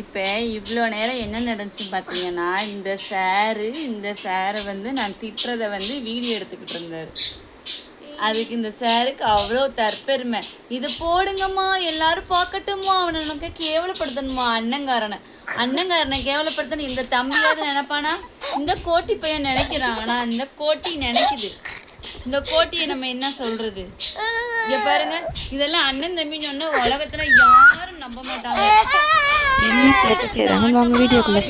இப்போ இவ்வளோ நேரம் என்ன நடந்துச்சு பார்த்தீங்கன்னா இந்த சாரு இந்த சாரை வந்து நான் திட்டுறதை வந்து வீடியோ எடுத்துக்கிட்டு இருந்தார். அதுக்கு இந்த சாருக்கு அவ்வளோ தற்பெருமை. இது போடுங்கம்மா எல்லாரும் பார்க்கட்டுமா அவனை நமக்கு கேவலப்படுத்தணுமா அண்ணங்காரனை. அண்ணங்காரனை கேவலப்படுத்தணும். இந்த தம்பியாவது நினைப்பானா? இந்த கோட்டி பையன் நினைக்கிறான். ஆனா இந்த கோட்டி நினைக்குது. இந்த கோட்டியை நம்ம என்ன சொல்றது? இங்க பாருங்க. இதெல்லாம் அண்ணன் தம்பின்னு சொன்னா உலகத்துல யாரும் நம்ப மாட்டாங்க. என்ன சேட்டை செய்கிறாங்க வாங்க வீடியோக்குள்ளே.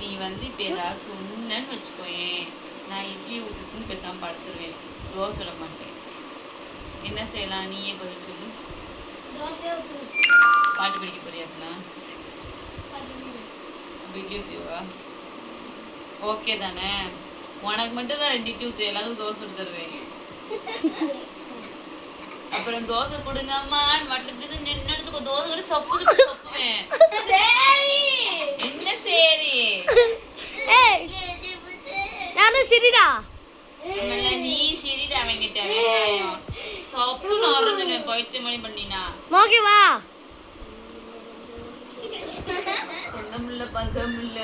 நீ வந்து இப்போ ஏதாவது சொன்னேன்னு வச்சுக்கோயேன். நான் இட்லி ஊத்துச்சுன்னு பேசாமல் படுத்துருவேன். தோசை சுட மாட்டேன். என்ன செய்யலாம்? நீயே பதில் சொல்லு. பாட்டு படிக்க போறியாக்குனா இட்லி ஊற்றுவா ஓகே தானே. உனக்கு மட்டும் தான் ரெண்டு இட்லி ஊற்று எல்லாத்துக்கும் தோசை தருவேன். அப்புறம் தோசை கொடுங்கம்மான்னு மட்டும் நின்னுச்சுக்கோ தோசை கூட சொப்பு சொப்பு சொப்புவேன் என்ன சரி? நானும் சரிடா. நீ சரிடா வெங்காயம் சொப்பு நான் பைத்திய மணி பண்ணினா. ஓகேவா சொந்தமில்ல பந்தமில்ல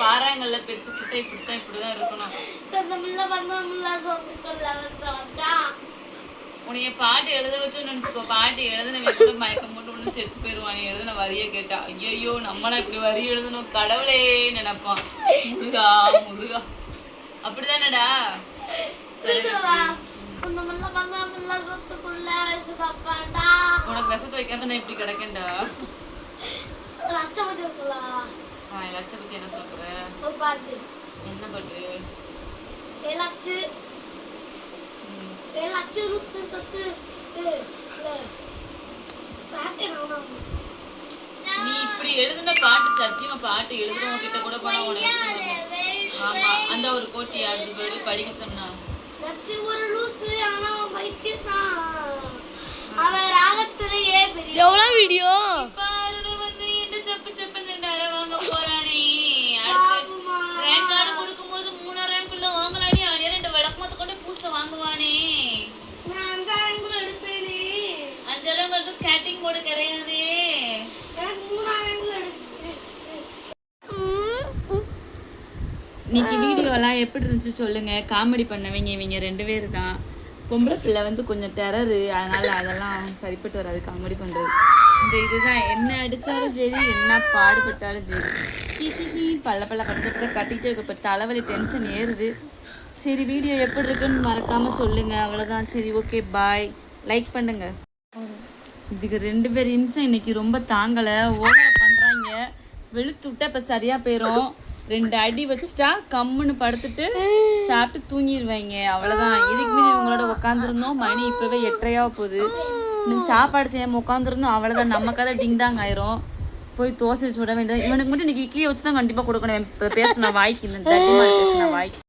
பாறாங்கல்ல பெத்து புட்டை இப்படித்தான் இப்படிதான் இருக்கணும். உனைய பாட்டு எழுத வச்சு நினைச்சுக்கோ. பாட்டு எழுதுனவங்க கூட மயக்கம் போட்டு ஒண்ணு செத்து போயிருவான் நீ எழுதின வரியை கேட்டா. ஐயோ நம்மளா இப்படி வரி எழுதணும்? கடவுளே நினைப்பான். முருகா முருகா. அப்படிதானடா? உனக்கு விஷத்தை வைக்காத நான் இப்படி கிடக்கேன்டா. பத்தி என்ன சொல்ற? என்ன பாட்டு. நீ இப்படி எழுதுன பாட்டு சத்தியமா பாட்டு எழுதுறவங்க கிட்ட கூட போனா உனக்கு. ஆமா அந்த ஒரு கோட்டி ஆடுது பேரு படிக்க சொன்னா. ஒரு லூசு ஆனா அவன் பைத்தியம் தான். அவன் ராகத்திலேயே எவ்வளோ வீடியோ ஸ்கேட்டிங் போர்டு கிடையாது. இன்னைக்கு வீடியோலாம் எப்படி இருந்துச்சு சொல்லுங்க. காமெடி பண்ணவங்க இவங்க ரெண்டு பேர் தான். பொம்பளை பிள்ளை வந்து கொஞ்சம் டெரரு அதனால அதெல்லாம் சரிப்பட்டு வராது. காமெடி பண்றது. இந்த இதுதான். என்ன அடிச்சாலும் சரி என்ன பாடுபட்டாலும் சரி. ஹீ பல்ல பல்ல கஷ்டப்பட்டு கட்டிக்கிட்டே இருக்க. இப்போ தலைவலி டென்ஷன் ஏறுது. சரி வீடியோ எப்படி இருக்குன்னு மறக்காம சொல்லுங்க. அவ்வளோதான் சரி ஓகே பாய் லைக் பண்ணுங்க. இதுக்கு ரெண்டு பேர் இம்சம் இன்னைக்கு ரொம்ப தாங்கலை ஓவர பண்ணுறாங்க வெளுத்து விட்டா இப்போ சரியாக போயிடும் ரெண்டு அடி வச்சுட்டா கம்முன்னு படுத்துட்டு சாப்பிட்டு தூங்கிடுவாங்க அவ்வளோதான் இதுக்கு மீறி இவங்களோட உட்காந்துருந்தோம் மணி இப்போவே எட்டரையாக போகுது. இன்னும் சாப்பாடு செய்யாமல் உட்காந்துருந்தோம் அவ்வளோதான் நம்ம கதை டிங் தாங்க ஆயிரும். போய் தோசை சுட வேண்டியது இவனுக்கு மட்டும் இன்னைக்கு இட்லியை வச்சு தான் கண்டிப்பாக கொடுக்கணும். இப்போ பேசின வாய்க்கு இல்லை. வாய்க்கு.